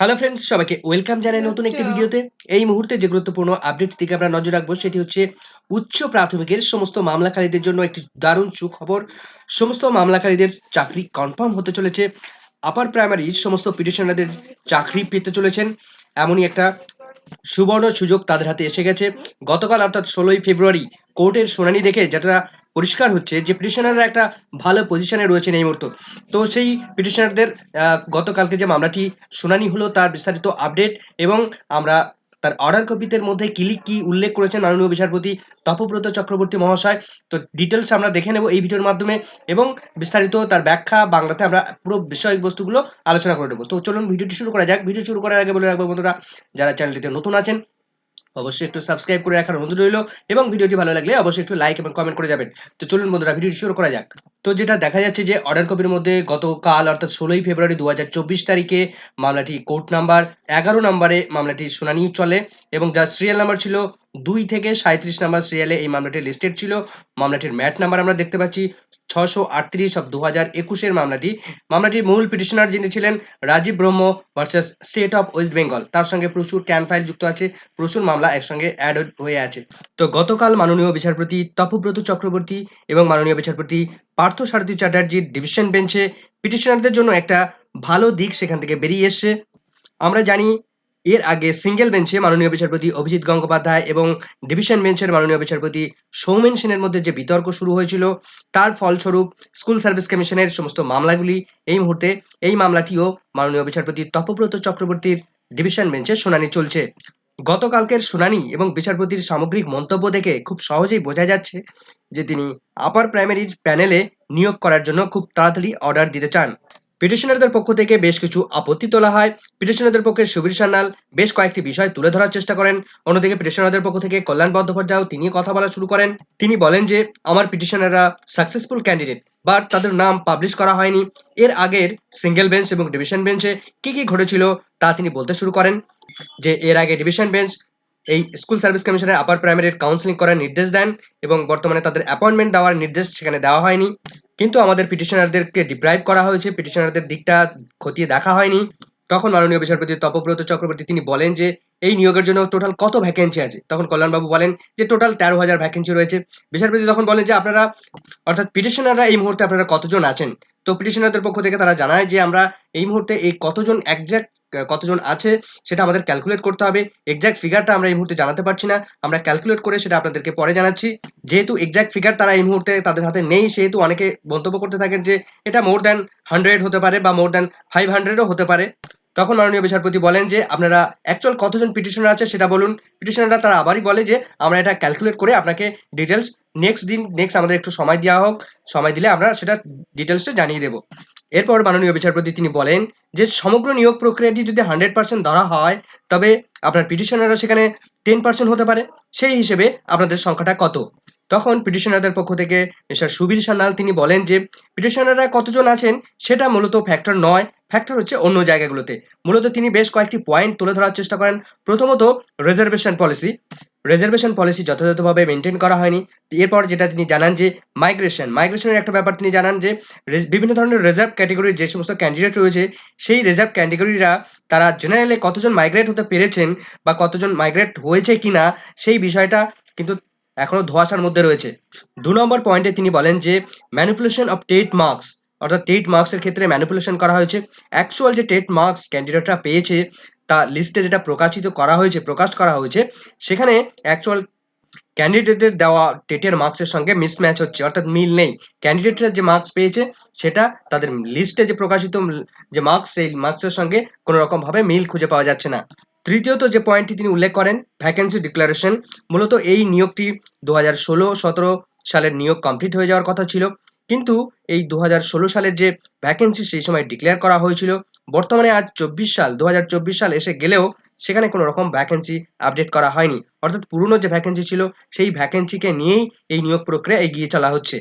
Hello friends সবাইকে welcome জানাই নতুন একটি। ভিডিওতে। এই মুহূর্তে যে গুরুত্বপূর্ণ আপডেট দিকে আমরা নজর রাখব সেটি হচ্ছে উচ্চ প্রাথমিকের সমস্ত মামলাকারীদের জন্য একটি দারুণ সুখবর। সমস্ত মামলাকারীদের চাকরি কনফার্ম হতে চলেছে। আপার প্রাইমারির সমস্ত পিটিশনারদের চাকরি পেতে চলেছেন। এমনই একটা সুবর্ণ সুযোগ তাদের হাতে এসে গেছে। গতকাল অর্থাৎ ষোলোই ফেব্রুয়ারি কোর্টের শুনানি দেখে যেটা পরিষ্কার হচ্ছে যে পিটিশনাররা একটা ভালো পজিশনে রয়েছেন এই মুহূর্তে। তো সেই পিটিশনারদের গতকালকে যে মামলাটি শুনানি হলো তার বিস্তারিত আপডেট এবং আমরা তার অর্ডার কপিতে মধ্যে কিলি কি উল্লেখ করেছেন মাননীয় বিচারপতি তপব্রত চক্রবর্তী মহাশয়। তো ডিটেলস আমরা দেখে নেব এই ভিডিওর মাধ্যমে এবং বিস্তারিত তার ব্যাখ্যা বাংলাতে আমরা পুরো বিষয়বস্তুগুলো আলোচনা করে নেব। তো চলুন ভিডিওটি শুরু করা যাক। ভিডিও শুরু করার আগে বলে রাখব বন্ধুরা, যারা চ্যানেলটিতে নতুন আছেন অবশ্যই একটু সাবস্ক্রাইব করে রাখার অনুরোধ রইল এবং ভিডিওটি ভালো লাগলে অবশ্যই একটু লাইক এবং কমেন্ট করে যাবেন। তো চলুন বন্ধুরা, ভিডিওটি শুরু করা যাক। তো যেটা দেখা যাচ্ছে যে অর্ডার কপির মধ্যে গতকাল অর্থাৎ ষোলোই ফেব্রুয়ারি দু হাজার চব্বিশ তারিখে মামলাটি কোর্ট নাম্বার এগারো নাম্বারে মামলাটি শুনানি চলে এবং যার সিরিয়াল নাম্বার ছিল দুই থেকে সাঁত্রিশ নাম্বার সিরিয়ালে এই মামলাটি লিস্টেড ছিল। মামলাটির ম্যাট নাম্বার আমরা দেখতে পাচ্ছি ছশো আটত্রিশ অফ দু হাজার একুশের মামলাটি। মামলাটির মূল পিটিশনার যিনি ছিলেন Rajib Brahma versus state of West Bengal তার সঙ্গে প্রচুর ক্যান ফাইল যুক্ত আছে, প্রচুর মামলা একসঙ্গে অ্যাড হয়ে আছে। তো গতকাল মাননীয় বিচারপতি তপব্রত চক্রবর্তী এবং মাননীয় বিচারপতি পার্থ সারথী চ্যাটার্জির ডিভিশন বেঞ্চে পিটিশনারদের জন্য একটা ভালো দিক সেখান থেকে বেরিয়ে এসছে। আমরা জানি এর আগে সিঙ্গেল বেঞ্চে মাননীয় বিচারপতি অভিজিৎ গঙ্গোপাধ্যায় এবং ডিভিশন বেঞ্চের মাননীয় বিচারপতি সৌমেন সেনের মধ্যে যে বিতর্ক শুরু হয়েছিল, তার ফলস্বরূপ স্কুল সার্ভিস কমিশনের সমস্ত মামলাগুলি এই মুহূর্তে, এই মামলাটিও মাননীয় বিচারপতি তপব্রত চক্রবর্তীর ডিভিশন বেঞ্চে শুনানি চলছে। গতকালকের শুনানি এবং বিচারপতির সামগ্রিক মন্তব্য দেখে খুব সহজেই বোঝা যাচ্ছে যে তিনি আপার প্রাইমারির প্যানেলে নিয়োগ করার জন্য খুব তাড়াতাড়ি অর্ডার দিতে চান। পিটিশনারদের পক্ষ থেকে বেশ কিছু আপত্তি তোলা হয়। পিটিশনারদের পক্ষে সুবীর সান্যাল বেশ কয়েকটি বিষয় তুলে ধরার চেষ্টা করেন। অন্যদিকে পিটিশনারদের পক্ষ থেকে কল্যাণ বন্দ্যোপাধ্যায়ও তিনি কথা বলা শুরু করেন। তিনি বলেন যে, আমার পিটিশনাররা সাকসেসফুল ক্যান্ডিডেট বাট তাদের নাম পাবলিশ করা হয়নি। এর আগের সিঙ্গেল বেঞ্চ এবং ডিভিশন বেঞ্চে কি কি ঘটেছিল তা তিনি বলতে শুরু করেন যে, এর আগে ডিভিশন বেঞ্চ এই স্কুল সার্ভিস কমিশনের আপার প্রাইমারির কাউন্সিলিং করার নির্দেশ দেন এবং বর্তমানে তাদের অ্যাপয়েন্টমেন্ট দেওয়ার নির্দেশ সেখানে দেওয়া হয়নি। কিন্তু আমাদের পিটিশনারদেরকে ডিপ্রাইভ করা হয়েছে। পিটিশনারদের দিকটা খতিয়ে দেখা হয়নি। তখন মাননীয় বিচারপতি তপব্রত চক্রবর্তী তিনি বলেন যে, এই নিয়োগের জন্য টোটাল কত ভ্যাকেন্সি আছে? তখন কল্যাণবাবু বলেন যে টোটাল তেরো হাজার ভ্যাকেন্সি রয়েছে। বিচারপতি তখন বলেন যে, আপনারা, অর্থাৎ পিটিশনাররা এই মুহূর্তে আপনারা কতজন আছেন? তো পিটিশনারদের পক্ষ থেকে তারা জানায় যে আমরা এই মুহূর্তে এই কতজন একজ্যাক্ট কতজন আছে সেটা আমাদের ক্যালকুলেট করতে হবে। এক্সাক্ট ফিগারটা আমরা এই মুহূর্তে জানাতে পারছি না। আমরা ক্যালকুলেট করে সেটা আপনাদেরকে পরে জানাচ্ছি। যেহেতু এক্সাক্ট ফিগার তারা এই মুহূর্তে তাদের হাতে নেই, সেহেতু অনেকে মন্তব্য করতে থাকেন যে এটা মোর দ্যান হান্ড্রেড হতে পারে বা মোর দ্যান ফাইভ হান্ড্রেডও হতে পারে। তখন মাননীয় বিচারপতি বলেন যে, আপনারা অ্যাকচুয়াল কতজন পিটিশনার আছে সেটা বলুন। পিটিশনাররা তারা আবারই বলে যে, আমরা এটা ক্যালকুলেট করে আপনাকে ডিটেলস নেক্সট দিন নেক্সট আমাদের একটু সময় দেওয়া হোক। সময় দিলে আমরা সেটা ডিটেলসটা জানিয়ে দেবো। এরপর মাননীয় বিচারপতি তিনি বলেন যে, সমগ্র নিয়োগ প্রক্রিয়াটি যদি হান্ড্রেড পার্সেন্ট ধরা হয়, তবে আপনার পিটিশনাররা সেখানে টেন পার্সেন্ট হতে পারে। সেই হিসেবে আপনাদের সংখ্যাটা কত? তখন পিটিশনারদের পক্ষ থেকে মিস্টার সুবীর সান্যাল তিনি বলেন যে পিটিশনাররা কতজন আছেন সেটা মূলত ফ্যাক্টর নয় ফ্যাক্টর হচ্ছে অন্য জায়গাগুলোতে। মূলত তিনি বেশ কয়েকটি পয়েন্ট তুলে ধরার চেষ্টা করেন। প্রথমত রিজার্ভেশন পলিসি রিজার্ভেশন পলিসি যথাযথভাবে মেনটেন করা হয়নি। এরপর যেটা তিনি জানান যে মাইগ্রেশন মাইগ্রেশনের একটা ব্যাপার তিনি জানান যে বিভিন্ন ধরনের রিজার্ভ ক্যাটেগরির যে সমস্ত ক্যান্ডিডেট রয়েছে, সেই রিজার্ভ ক্যাটেগরিরা তারা জেনারেলি কতজন মাইগ্রেট হতে পেরেছেন বা কতজন মাইগ্রেট হয়েছে কিনা, সেই বিষয়টা কিন্তু এখনও ধোয়াশার মধ্যে রয়েছে। দু নম্বর পয়েন্টে তিনি বলেন যে ম্যানিপুলেশন অফ টেট মার্কস অর্থাৎ টেট মার্কসের ক্ষেত্রে ম্যানিপুলেশন করা হয়েছে। অ্যাকচুয়াল যে টেট মার্কস ক্যান্ডিডেটরা পেয়েছে, তা লিস্টে যেটা প্রকাশিত করা হয়েছে, প্রকাশ করা হয়েছে, সেখানে অ্যাকচুয়াল ক্যান্ডিডেটদের দেওয়া টেটের মার্কসের সঙ্গে মিসম্যাচ হচ্ছে, অর্থাৎ মিল নেই। ক্যান্ডিডেটরা যে মার্কস পেয়েছে, সেটা তাদের লিস্টে যে প্রকাশিত যে মার্কস সেই মার্কসের সঙ্গে কোনো রকমভাবে মিল খুঁজে পাওয়া যাচ্ছে না। তৃতীয়ত যে পয়েন্টটি তিনি উল্লেখ করেন ভ্যাকেন্সি ডিক্লারেশন মূলত এই নিয়োগটি দু হাজার ষোলো, সতেরো সালের নিয়োগ কমপ্লিট হয়ে যাওয়ার কথা ছিল। কিন্তু এই দু হাজার ষোলো সালের যে ভ্যাকেন্সি সেই সময় ডিক্লেয়ার করা হয়েছিল। বর্তমানে আজ চব্বিশ সাল, দু হাজার চব্বিশ সাল এসে গেলেও সেখানে কোনো রকম ভ্যাকেন্সি আপডেট করা হয়নি। অর্থাৎ পুরনো যে ভ্যাকেন্সি ছিল, সেই ভ্যাকেন্সিকে নিয়েই এই নিয়োগ প্রক্রিয়া এগিয়ে চলা হচ্ছে।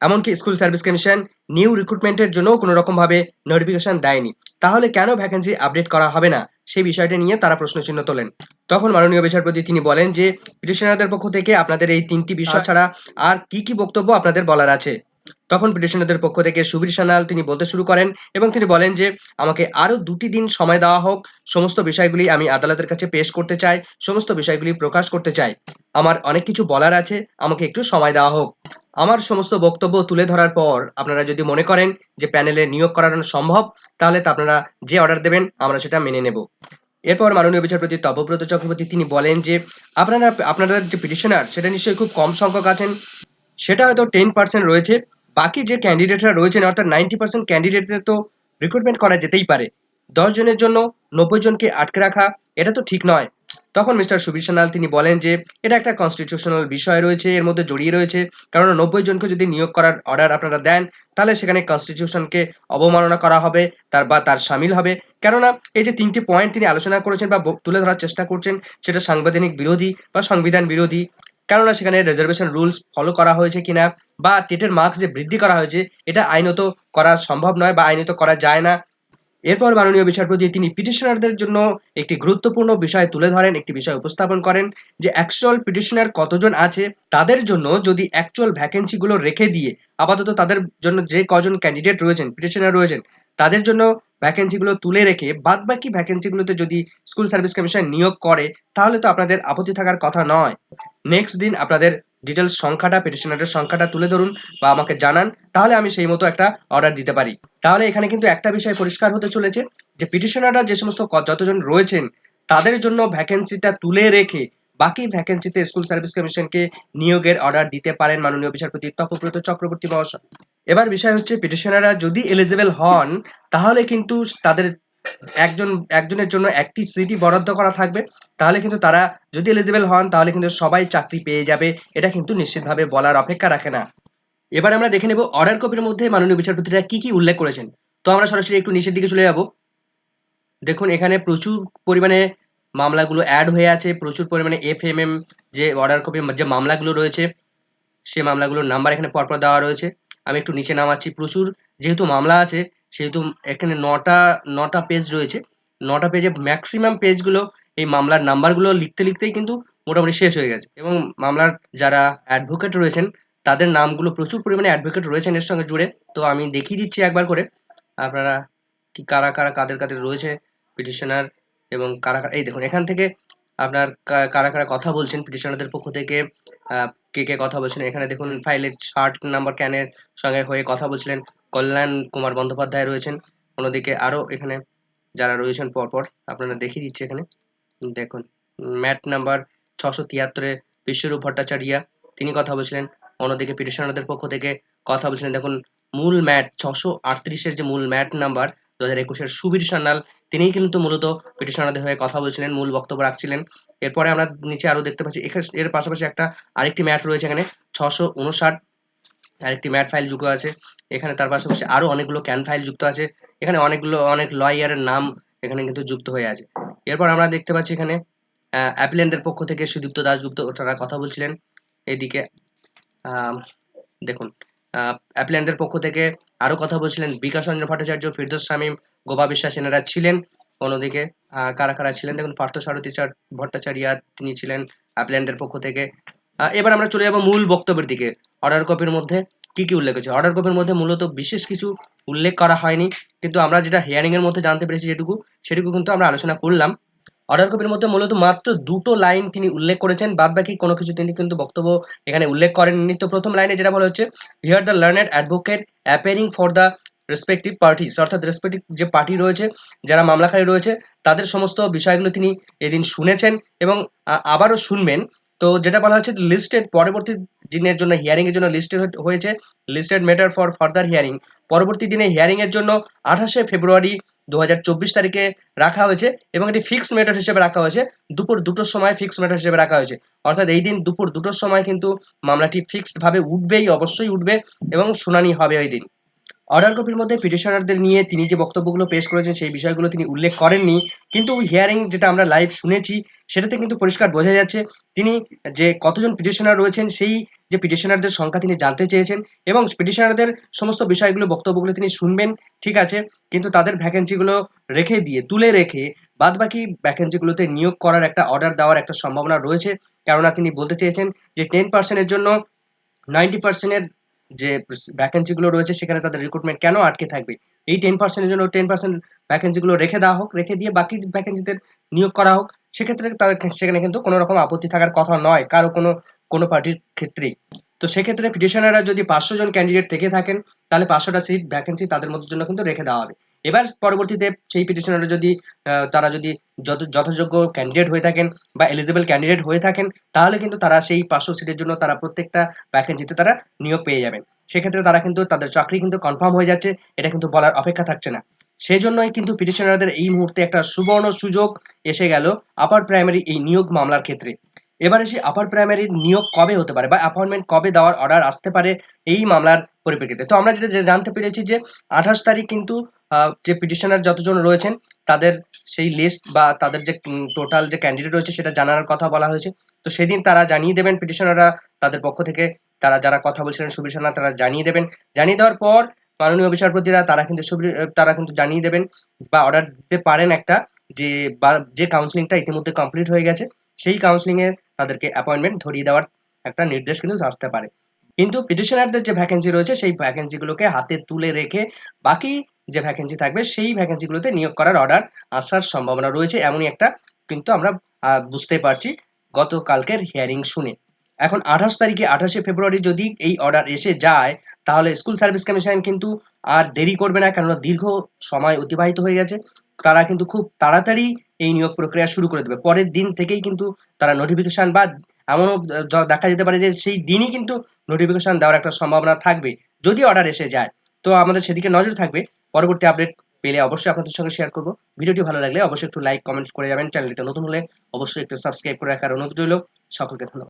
এমনকি স্কুল সার্ভিস কমিশন নিউ রিক্রুটমেন্টের জন্য কোনো রকমভাবে নোটিফিকেশন দেয়নি। তাহলে কেন ভ্যাকেন্সি আপডেট করা হবে না? সেই বিষয়টা নিয়ে তারা প্রশ্নচিহ্ন তোলেন। তখন মাননীয় বিচারপতি তিনি বলেন যে পিটিশনারদের পক্ষ থেকে আপনাদের এই তিনটি বিষয় ছাড়া আর কি কি বক্তব্য আপনাদের বলার আছে? তখন পিটিশনারদের পক্ষ থেকে সুবীর সান্যাল তিনি বলতে শুরু করেন এবং তিনি বলেন যে, আমাকে আরও দুটি দিন সময় দেওয়া হোক, সমস্ত বিষয়গুলি আমি আদালতের কাছে পেশ করতে চাই, সমস্ত বিষয়গুলি প্রকাশ করতে চাই। আমার অনেক কিছু বলার আছে, আমাকে একটু সময় দেওয়া হোক। আমার সমস্ত বক্তব্য তুলে ধরার পর আপনারা যদি মনে করেন যে প্যানেলে নিয়োগ করানো সম্ভব, তাহলে তা আপনারা যে অর্ডার দেবেন, আমরা সেটা মেনে নেব। এরপর মাননীয় বিচারপতি তপব্রত চক্রবর্তী তিনি বলেন যে, আপনারা, আপনাদের যে পিটিশনার, সেটা নিশ্চয়ই খুব কম সংখ্যক আছেন। সেটা হয়তো টেন পার্সেন্ট রয়েছে। বাকি যে ক্যান্ডিডেটরা রয়েছেন, অর্থাৎ নাইনটি পার্সেন্ট ক্যান্ডিডেটদের তো রিক্রুটমেন্ট করা যেতেই পারে। দশ জনের জন্য নব্বই জনকে আটকে রাখা, এটা তো ঠিক নয়। তখন মিস্টার সুবীর সান্যাল তিনি বলেন যে, এটা একটা কনস্টিটিউশনাল বিষয় রয়েছে, এর মধ্যে জড়িয়ে রয়েছে। কারণ নব্বই জনকে যদি নিয়োগ করার অর্ডার আপনারা দেন, তাহলে সেখানে কনস্টিটিউশনকে অবমাননা করা হবে, তার বা তার সামিল হবে। কেননা এই যে তিনটি পয়েন্ট তিনি আলোচনা করেছেন বা, তুলে ধরার চেষ্টা করছেন, সেটা সাংবিধানিক বিরোধী বা সংবিধান বিরোধী। কেননা সেখানে রিজার্ভেশন রুলস ফলো করা হয়েছে কিনা বা টেটের মার্কস যে বৃদ্ধি করা হয়েছে, এটা আইনত করা সম্ভব নয় বা আইনত করা যায় না। এরপর মাননীয় বিচারপতি তিনি পিটিশনারদের জন্য একটি গুরুত্বপূর্ণ বিষয় তুলে ধরেন, একটি বিষয় উপস্থাপন করেন যে অ্যাকচুয়াল পিটিশনার কতজন আছে, তাদের জন্য যদি অ্যাকচুয়াল ভ্যাকেন্সিগুলো রেখে দিয়ে আপাতত তাদের জন্য যে কজন ক্যান্ডিডেট রয়েছেন পিটিশনার রয়েছেন তাদের জন্য ভ্যাকেন্সিগুলো তুলে রেখে বাদ বাকি ভ্যাকেন্সিগুলোতে যদি স্কুল সার্ভিস কমিশন নিয়োগ করে, তাহলে তো আপনাদের আপত্তি থাকার কথা নয়। নেক্সট দিন আপনাদের ডিটেলস সংখ্যাটা পিটিশনারের সংখ্যাটা তুলে ধরুন বা আমাকে জানান, তাহলে আমি সেই মতো একটা অর্ডার দিতে পারি। তাহলে এখানে কিন্তু একটা বিষয় পরিষ্কার হতে চলেছে যে পিটিশনাররা যে সমস্ত যতজন রয়েছেন, তাদের জন্য ভ্যাকেন্সিটা তুলে রেখে বাকি ভ্যাকেন্সিতে স্কুল সার্ভিস কমিশনকে নিয়োগের অর্ডার দিতে পারেন মাননীয় বিচারপতি তপব্রত চক্রবর্তী মহাশয়। এবার বিষয় হচ্ছে পিটিশনাররা যদি এলিজিবল হন, তাহলে কিন্তু তাদের একজন, একজনের জন্য একটি সিটি বরাদ্দ করা থাকবে। তাহলে কিন্তু তারা যদি এলিজিবল হন, তাহলে কিন্তু সবাই চাকরি পেয়ে যাবে। এটা কিন্তু নিশ্চিতভাবে বলার অপেক্ষা রাখে না। এবার আমরা দেখে নেব অর্ডার কপির মধ্যে মাননীয় বিচারপতিরা কি কি উল্লেখ করেছেন। তো আমরা সরাসরি একটু নিচের দিকে চলে যাব। দেখুন, এখানে প্রচুর পরিমাণে মামলাগুলো অ্যাড হয়ে আছে। প্রচুর পরিমাণে এফ এম এম যে অর্ডার কপি যে মামলাগুলো রয়েছে, সে মামলাগুলোর নাম্বার এখানে পরপর দেওয়া রয়েছে। আমি একটু নিচে নামাচ্ছি, প্রচুর যেহেতু মামলা আছে, সেহেতু এখানে নটা নটা পেজ রয়েছে। নটা পেজে ম্যাক্সিমাম পেজগুলো এই মামলার নাম্বারগুলো লিখতে লিখতেই কিন্তু মোটামুটি শেষ হয়ে গেছে। এবং মামলার যারা অ্যাডভোকেট রয়েছেন, তাদের নামগুলো প্রচুর পরিমাণে অ্যাডভোকেট রয়েছেন এর সঙ্গে জুড়ে। তো আমি দেখিয়ে দিচ্ছি একবার করে, আপনারা কি কারা কারা, কাদের কাদের রয়েছে পিটিশনার এবং কারা এই দেখুন, এখান থেকে আপনার কারা কারা কথা বলছেন পিটিশনারদের পক্ষ থেকে কে কে কথা বলছেন এখানে দেখুন, ফাইলের ষাট নাম্বার ক্যানের সঙ্গে হয়ে কথা বলছিলেন কল্যাণ কুমার বন্দ্যোপাধ্যায় রয়েছেন। অন্যদিকে আরও এখানে যারা রয়েছেন পরপর, আপনারা দেখিয়ে দিচ্ছে এখানে। দেখুন, ম্যাট নাম্বার ছশো তিয়াত্তরে বিশ্বরূপ ভট্টাচার্যা, তিনি কথা বলছিলেন। অন্যদিকে পিটিশনারদের পক্ষ থেকে কথা বলছিলেন, দেখুন, মূল ম্যাট, ছশো আটত্রিশের যে মূল ম্যাট নাম্বার দু হাজার একুশের সুবীর সান্যাল, তিনিই কিন্তু মূলত পিটিশনারদের হয়ে কথা বলছিলেন, মূল বক্তব্য রাখছিলেন। এরপরে আমরা নিচে আরও দেখতে পাচ্ছি এর পাশাপাশি একটা আরেকটি ম্যাট রয়েছে এখানে, ছশো উনষাট। আরেকটি ম্যাট ফাইল যুক্ত আছে, এখানে তার পাশাপাশি আরও অনেকগুলো ক্যান ফাইল যুক্ত আছে, এখানে অনেকগুলো, অনেক লয়ারের নাম এখানে কিন্তু যুক্ত হয়ে আছে। এরপর আমরা দেখতে পাচ্ছি এখানে অ্যাপিলেন্টের পক্ষ থেকে সুদীপ্ত দাশগুপ্ত তারা কথা বলছিলেন। এদিকে দেখুন অ্যাপিলেন্টের পক্ষ থেকে আরও কথা বলছিলেন বিকাশ রঞ্জন ভট্টাচার্য, ফিরদোস শামীম, গোপা বিশ্বাস এনারা ছিলেন। অন্যদিকে কারা কারা ছিলেন? দেখুন, পার্থ সারথী চার ভট্টাচার্য তিনি ছিলেন অ্যাপিলেন্টের পক্ষ থেকে। এবার আমরা চলে যাব মূল বক্তব্যের দিকে। অর্ডার কপির মধ্যে কি কি উল্লেখ আছে? অর্ডার কপির মধ্যে মূলত বিশেষ কিছু উল্লেখ করা হয়নি, কিন্তু আমরা যেটা হিয়ারিং এর মধ্যে জানতে পেরেছি যেটুকু, সেটুকু কিন্তু আমরা আলোচনা করলাম। অর্ডার কপির মধ্যে মূলত মাত্র দুটো লাইন তিনি উল্লেখ করেছেন বাদ বাকি কোনো কিছু তিনি কিন্তু বক্তব্য এখানে উল্লেখ করেননি। তো প্রথম লাইনে যেটা বলা হচ্ছে here the learned advocate appearing for the respective parties অর্থাৎ রেসপেক্টিভ যে পার্টি রয়েছে, যারা মামলাকারী রয়েছে, তাদের সমস্ত বিষয়গুলো তিনি এদিন শুনেছেন এবং আবারও শুনবেন। তো যেটা বলা হচ্ছে লিস্টেড পরবর্তী দিনের জন্য হিয়ারিং এর জন্য লিস্টেড হয়েছে। Listed matter for further hearing পরবর্তী দিনে হিয়ারিং এর জন্য আঠাশে ফেব্রুয়ারি দু হাজার চব্বিশ তারিখে রাখা হয়েছে এবং এটি ফিক্সড ম্যাটার হিসেবে রাখা হয়েছে। দুপুর দুটোর সময় ফিক্সড ম্যাটার হিসেবে রাখা হয়েছে। অর্থাৎ এই দিন দুপুর দুটোর সময় কিন্তু মামলাটি ফিক্সড ভাবে উঠবেই, অবশ্যই উঠবে এবং শুনানি হবে ওই দিন। অর্ডার কপির মধ্যে পিটিশনারদের নিয়ে তিনি যে বক্তব্যগুলো পেশ করেছেন সেই বিষয়গুলো তিনি উল্লেখ করেননি। কিন্তু হিয়ারিং যেটা আমরা লাইভ শুনেছি, সেটাতে কিন্তু পরিষ্কার বোঝা যাচ্ছে, তিনি যে কতজন পিটিশনার রয়েছেন সেই যে পিটিশনারদের সংখ্যা তিনি জানতে চেয়েছেন এবং পিটিশনারদের সমস্ত বিষয়গুলো, বক্তব্যগুলো তিনি শুনবেন, ঠিক আছে? কিন্তু তাদের ভ্যাকেন্সিগুলো রেখে দিয়ে, তুলে রেখে বাদ বাকি ভ্যাকেন্সিগুলোতে নিয়োগ করার একটা অর্ডার দেওয়ার একটা সম্ভাবনা রয়েছে। কেননা তিনি বলতে চেয়েছেন যে টেন পার্সেন্টের জন্য নাইনটি পার্সেন্টের যে ভ্যাকেন্সিগুলো রয়েছে, সেখানে তাদের রিক্রুটমেন্ট কেন আটকে থাকবে? এই টেন পার্সেন্টের জন্য টেন পার্সেন্ট ভ্যাকেন্সিগুলো রেখে দেওয়া হোক, রেখে দিয়ে বাকি ভ্যাকেন্সিতে নিয়োগ করা হোক। সেক্ষেত্রে তাদের সেখানে কিন্তু কোনো রকম আপত্তি থাকার কথা নয়, কারও কোনো কোনো পার্টির ক্ষেত্রেই। তো সেক্ষেত্রে পিটিশনাররা যদি পাঁচশো জন ক্যান্ডিডেট থেকে থাকেন, তাহলে পাঁচশোটা সিট ভ্যাকেন্সি তাদের মধ্যে জন্য কিন্তু রেখে দেওয়া হবে। এবার পরবর্তীতে সেই পিটিশনাররা যদি তারা যদি যত, যথাযোগ্য ক্যান্ডিডেট হয়ে থাকেন বা এলিজিবল ক্যান্ডিডেট হয়ে থাকেন, তাহলে কিন্তু তারা সেই পাঁচশো সিটের জন্য তারা প্রত্যেকটা ভ্যাকেন্সিতে তারা নিয়োগ পেয়ে যাবেন। সেক্ষেত্রে তারা কিন্তু, তাদের চাকরি কিন্তু কনফার্ম হয়ে যাচ্ছে, এটা কিন্তু বলার অপেক্ষা থাকছে না। সেই জন্যই কিন্তু পিটিশনারদের এই মুহূর্তে একটা সুবর্ণ সুযোগ এসে গেল আপার প্রাইমারি এই নিয়োগ মামলার ক্ষেত্রে। এবার এসে আপার প্রাইমারির নিয়োগ কবে হতে পারে বা অ্যাপয়েন্টমেন্ট কবে দেওয়ার অর্ডার আসতে পারে এই মামলার পরিপ্রেক্ষিতে। তো আমরা যেটা জানতে পেরেছি যে আঠাশ তারিখ কিন্তু যে পিটিশনার যতজন রয়েছেন, তাদের সেই লিস্ট বা তাদের যে টোটাল যে ক্যান্ডিডেট রয়েছে সেটা জানার কথা বলা হয়েছে। তো সেদিন তারা জানিয়ে দেবেন পিটিশনাররা তাদের পক্ষ থেকে তারা যারা কথা বলছিলেন সুবিশনা তারা জানিয়ে দেবেন। জানিয়ে দেওয়ার পর মাননীয় বিচারপতিরা, তারা কিন্তু তারা কিন্তু জানিয়ে দেবেন বা অর্ডার দিতে পারেন একটা যে বা, যে কাউন্সিলিংটা ইতিমধ্যে কমপ্লিট হয়ে গেছে, সেই কাউন্সিলিং এ তাদেরকে অ্যাপয়েন্টমেন্ট ধরিয়ে দেওয়ার একটা নির্দেশ কিন্তু আসতে পারে। কিন্তু পিটিশনারদের যে ভ্যাকেন্সি রয়েছে, সেই ভ্যাকেন্সিগুলোকে হাতে তুলে রেখে বাকি যে ভ্যাকেন্সি থাকবে, সেই ভ্যাকেন্সিগুলোতে নিয়োগ করার অর্ডার আসার সম্ভাবনা রয়েছে, এমনই একটা কিন্তু আমরা বুঝতে পারছি গতকালকের হিয়ারিং শুনে। এখন আঠাশ তারিখে, আঠাশে ফেব্রুয়ারি যদি এই অর্ডার এসে যায়, তাহলে স্কুল সার্ভিস কমিশন কিন্তু আর দেরি করবে না, কেননা দীর্ঘ সময় অতিবাহিত হয়ে গেছে। তারা কিন্তু খুব তাড়াতাড়ি এই নিয়োগ প্রক্রিয়া শুরু করে দেবে। পরের দিন থেকেই কিন্তু তারা নোটিফিকেশন বা এমনও দেখা যেতে পারে যে সেই দিনই কিন্তু নোটিফিকেশন দেওয়ার একটা সম্ভাবনা থাকবে, যদি অর্ডার এসে যায়। তো আমাদের সেদিকে নজর থাকবে। পরবর্তী আপডেট পেলে অবশ্যই আপনাদের সঙ্গে শেয়ার করব। ভিডিওটি ভালো লাগলে অবশ্যই একটু লাইক কমেন্ট করে যাবেন। চ্যানেলটিতে নতুন হলে অবশ্যই একটু সাবস্ক্রাইব করে রাখার অনুরোধ রইল। সকলকে ধন্যবাদ।